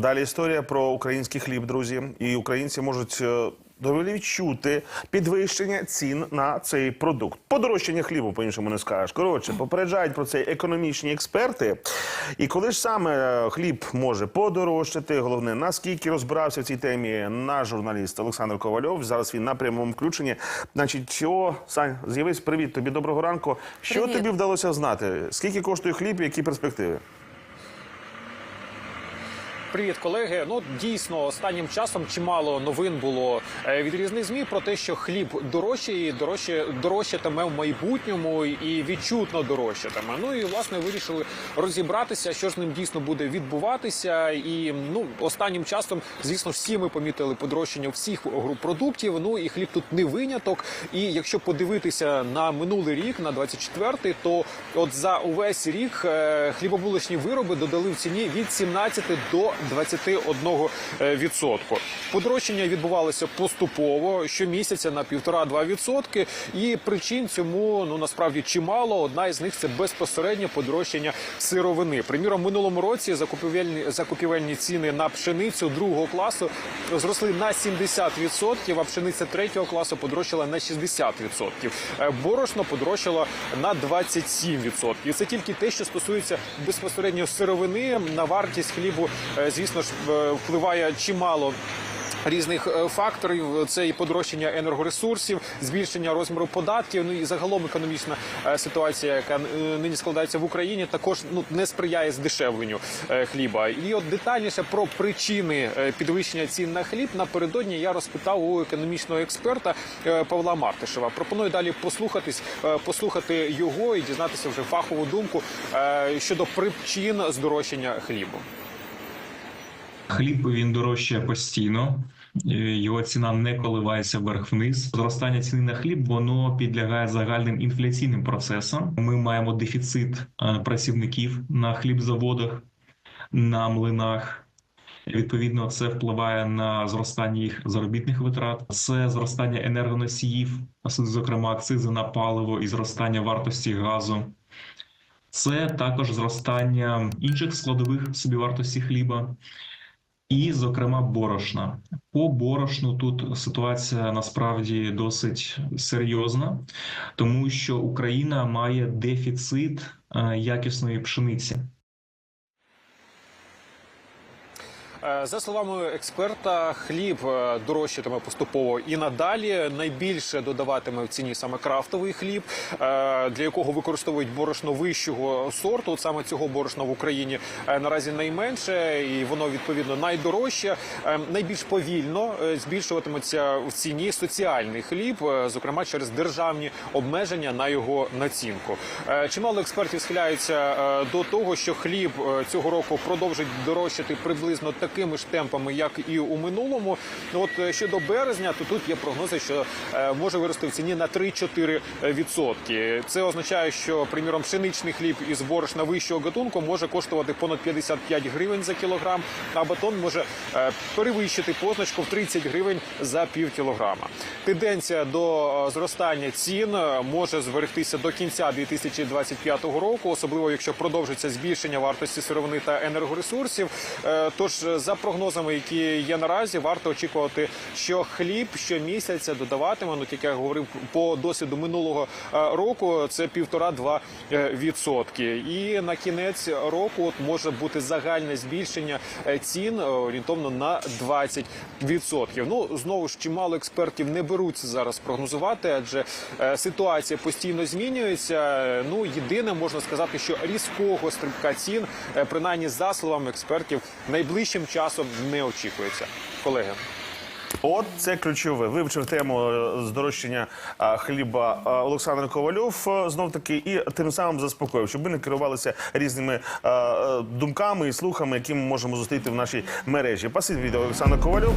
Далі історія про український хліб, друзі. І українці можуть е, доволі відчути підвищення цін на цей продукт. Подорожчання хлібу, по-іншому не скажеш. Коротше, попереджають про це економічні експерти. І коли ж саме е, хліб може подорожчати, головне, наскільки розбирався в цій темі наш журналіст Олександр Ковальов. Зараз він на прямому включенні. Значить, о, Сань, з'явись, привіт тобі, доброго ранку. Що Привіт. тобі вдалося знати? Скільки коштує хліб і які перспективи? Привіт, колеги. Ну дійсно останнім часом чимало новин було е, від різних змі про те, що хліб дорожче і дорожче дорожчатиме в майбутньому і відчутно дорожчатиме. Ну і власне вирішили розібратися, що ж з ним дійсно буде відбуватися. І ну останнім часом, звісно, всі ми помітили подорожчання всіх груп продуктів. Ну і хліб тут не виняток. І якщо подивитися на минулий рік, на 24-й, то от за увесь рік е, хлібобулочні вироби додали в ціні від 17 до 21 відсотку. Подорожчання відбувалося поступово щомісяця на 1,5-2 відсотки. І причин цьому ну насправді чимало. Одна із них це безпосереднє подорожчання сировини. Приміром, минулому році закупівельні закупівельні ціни на пшеницю другого класу зросли на 70%, а пшениця третього класу подорожчала на 60%. Е, Борошно подорожчало на 27%. І це тільки те, що стосується безпосередньо сировини. На вартість хлібу, е, звісно ж, е, впливає чимало. Різних е, факторів це і подорожчання енергоресурсів, збільшення розміру податків. Ну і загалом економічна е, ситуація, яка нині складається в Україні, також ну не сприяє здешевленню хліба. І от детальніше про причини підвищення цін на хліб напередодні я розпитав у економічного експерта Павла Мартишева. Пропоную далі послухатись, послухати його і дізнатися вже фахову думку щодо причин здорожчання хлібу. Хліб він дорожчає постійно, е, його ціна не коливається вверх-вниз. Зростання ціни на хліб воно підлягає загальним інфляційним процесам. Ми маємо дефіцит е, працівників на хлібзаводах, на млинах. Відповідно, це впливає на зростання їх заробітних витрат. Це зростання енергоносіїв, зокрема акцизи на паливо і зростання вартості газу. Це також зростання інших складових собівартості хліба. І, зокрема, борошна. По борошну тут ситуація насправді досить серйозна, тому що Україна має дефіцит е, якісної пшениці. За словами експерта, хліб е, дорожчатиме поступово і надалі. Найбільше додаватиме в ціні саме крафтовий хліб, е, для якого використовують борошно вищого сорту. От саме цього борошна в Україні е, наразі найменше, і воно відповідно найдорожче. Е, Найбільш повільно е, збільшуватиметься в ціні соціальний хліб, е, зокрема через державні обмеження на його націнку. Е, Чимало експертів схиляються е, до того, що хліб е, цього року продовжить дорожчати приблизно такими ж темпами, як і у минулому. Ну, От е, щодо березня, то тут є прогнози, що е, може вирости в ціні на 3-4 відсотки. Це означає, що приміром пшеничний хліб із борошна вищого гатунку може коштувати понад 55 гривень за кілограм, а батон може е, перевищити позначку в 30 гривень за пів кілограма. Тенденція до зростання цін може зберегтися до кінця 2025 року, особливо якщо продовжиться збільшення вартості сировини та енергоресурсів. Тож, за прогнозами, які є наразі, варто очікувати, що хліб щомісяця додаватиме, ну як я говорив по досвіду минулого е, року, це півтора-два е, відсотки. І на кінець року от може бути загальне збільшення е, цін орієнтовно на 20 відсотків. Ну знову ж чимало експертів не беруться зараз прогнозувати, адже ситуація постійно змінюється. Ну єдине можна сказати, що різкого стрибка цін, принаймні за словами експертів, найближчим часом не очікується. Колеги. От це ключове. Вивчив тему е, здорожчання хліба Олександр Ковальов е, знов таки і тим самим заспокоїв, щоб ми не керувалися різними е, думками і слухами, які ми можемо зустріти в нашій мережі. Пасить від Олександр Ковальов.